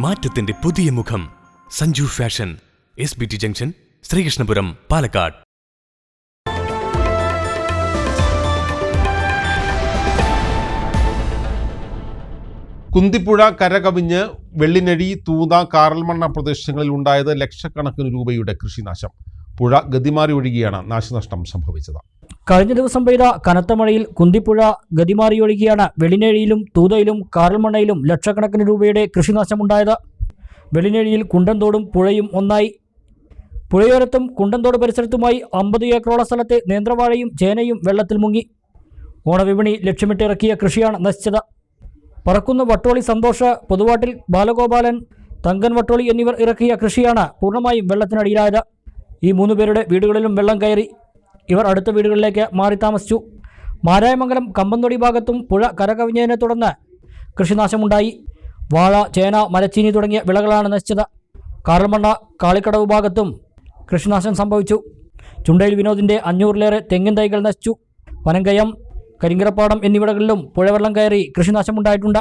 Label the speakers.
Speaker 1: മാറ്റത്തിന്റെ പുതിയ മുഖം. Sanju fashion S B T junction Sreekrishnapuram Palakkad.
Speaker 2: Kunthipuzha കരകവിഞ്ഞ് വെള്ളിനഴി തൂത കാറൽമണ്ണ പ്രദേശങ്ങളിൽ ഉണ്ടായത് ലക്ഷക്കണക്കിന് രൂപയുടെ കൃഷിനാശം. പുഴ ഗതിമാറി ഒഴുകിയാണ് നാശനഷ്ടം സംഭവിച്ചത്.
Speaker 3: കഴിഞ്ഞ ദിവസം പെയ്ത കനത്ത മഴയിൽ കുന്തിപ്പുഴ ഗതിമാറിയൊഴുകിയാണ് വെളിനേഴിയിലും തൂതയിലും കാറൽമണ്ണയിലും ലക്ഷക്കണക്കിന് രൂപയുടെ കൃഷിനാശമുണ്ടായത്. വെളിനേഴിയിൽ കുണ്ടന്തോടും പുഴയും ഒന്നായി. പുഴയോരത്തും കുണ്ടന്തോട് പരിസരത്തുമായി അമ്പത് ഏക്കറോളം സ്ഥലത്തെ നേന്ത്രവാഴയും ചേനയും വെള്ളത്തിൽ മുങ്ങി. ഓണവിപണി ലക്ഷ്യമിട്ടിറക്കിയ കൃഷിയാണ് നശിച്ചത്. പറക്കുന്ന വട്ടോളി സന്തോഷ പൊതുവാട്ടിൽ ബാലഗോപാലൻ തങ്കൻ വട്ടോളി എന്നിവർ ഇറക്കിയ കൃഷിയാണ് പൂർണമായും വെള്ളത്തിനടിയിലായത്. ഈ മൂന്ന് പേരുടെ വീടുകളിലും വെള്ളം കയറി. ഇവർ അടുത്ത വീടുകളിലേക്ക് മാറി താമസിച്ചു. മാരായമംഗലം കമ്പന്തൊടി ഭാഗത്തും പുഴ കരകവിഞ്ഞതിനെ തുടർന്ന് കൃഷിനാശമുണ്ടായി. വാഴ ചേന മരച്ചീനി തുടങ്ങിയ വിളകളാണ് നശിച്ചത്. കാറൽമണ്ണ കാളിക്കടവ് ഭാഗത്തും കൃഷിനാശം സംഭവിച്ചു. ചുണ്ടയിൽ വിനോദിന്റെ അഞ്ഞൂറിലേറെ തെങ്ങിൻ തൈകൾ നശിച്ചു. പനങ്കയം കരിങ്കരപ്പാടം എന്നിവിടങ്ങളിലും പുഴവെള്ളം കയറി കൃഷിനാശമുണ്ടായിട്ടുണ്ട്.